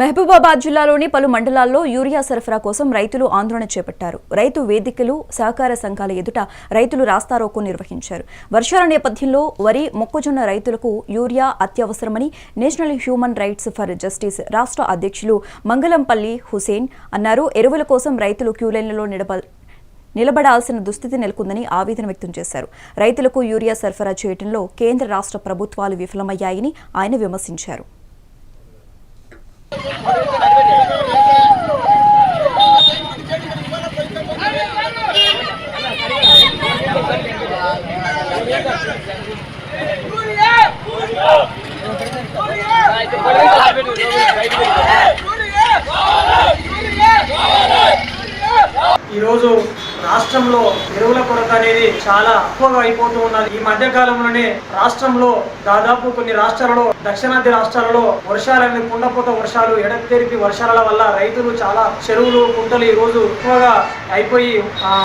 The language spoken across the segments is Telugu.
మహబూబాబాద్ జిల్లాలోని పలు మండలాల్లో యూరియా సరఫరా కోసం రైతులు ఆందోళన చేపట్టారు. రైతు వేదికలు సహకార సంఘాల ఎదుట రైతులు రాస్తారోకో నిర్వహించారు. వర్షాల నేపథ్యంలో వరి మొక్కజొన్న రైతులకు యూరియా అత్యవసరమని national human rights for justice రాష్ట్ర అధ్యక్షులు మంగళంపల్లి హుసేన్ అన్నారు. ఎరువుల కోసం రైతులు క్యూలైన్లలో నిలబ నిలబడాల్సిన దుస్థితి నెలకొందని ఆవేదన వ్యక్తం చేశారు. రైతులకు యూరియా సరఫరా చేయడంలో కేంద్ర రాష్ట్ర ప్రభుత్వాలు విఫలమయ్యాయని ఆయన విమర్శించారు. ఈరోజు రాష్ట్రంలో ఎరువుల కొరత అనేది చాలా ఎక్కువగా అయిపోతూ ఉన్నది. ఈ మధ్య కాలంలోనే రాష్ట్రంలో దాదాపు కొన్ని రాష్ట్రాలలో దక్షిణాది రాష్ట్రాలలో వర్షాలని కుండపోత వర్షాలు ఎడతెరిపి వర్షాల వల్ల రైతులు చాలా చెరువులు కుంటలు ఈ రోజు ఎక్కువగా అయిపోయి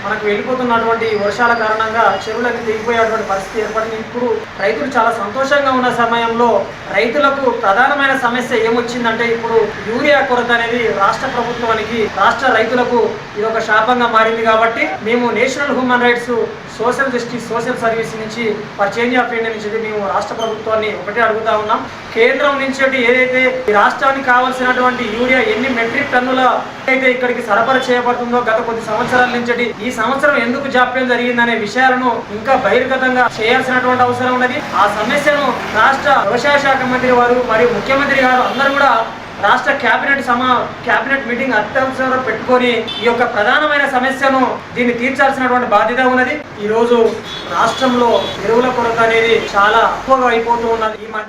మనకు వెళ్ళిపోతున్నటువంటి వర్షాల కారణంగా చెరువులకు తెగిపోయేటువంటి పరిస్థితి ఏర్పడింది. ఇప్పుడు రైతులు చాలా సంతోషంగా ఉన్న సమయంలో రైతులకు ప్రధానమైన సమస్య ఏమొచ్చిందంటే ఇప్పుడు యూరియా కొరత అనేది రాష్ట్ర ప్రభుత్వానికి రాష్ట్ర రైతులకు ఇది ఒక శాపంగా మారింది కాబట్టి మేము national human rights social justice social service నుంచి ఫర్ చేంజ్ ఆఫ్ ఇండియా నుంచి మేము రాష్ట్ర ప్రభుత్వాన్ని ఒకటే అడుగుతా ఉన్నాం. కేంద్రం నుంచి ఏదైతే ఈ రాష్ట్రానికి కావాల్సినటువంటి యూరియా ఎన్ని మెట్రిక్ టన్నుల అయితే ఇక్కడికి సరఫరా చేయబడుతుందో గత కొద్ది సంవత్సరాల నుంచి ఈ సంవత్సరం ఎందుకు జాప్యం జరిగిందనే విషయాలను ఇంకా బహిర్గతంగా చేయాల్సినటువంటి అవసరం ఉన్నది. ఆ సమస్యను రాష్ట్ర వ్యవసాయ శాఖ మంత్రి వారు మరియు ముఖ్యమంత్రి గారు అందరూ కూడా రాష్ట్ర కేబినెట్ సమా కేబినెట్ మీటింగ్ అత్యవసరంగా పెట్టుకొని ఈ యొక్క ప్రధానమైన సమస్యను దీన్ని తీర్చాల్సినటువంటి బాధ్యత ఉన్నది. ఈ రోజు రాష్ట్రంలో ఎరువుల కొరత అనేది చాలా ఎక్కువగా అయిపోతూ ఉన్నది. ఈ మధ్య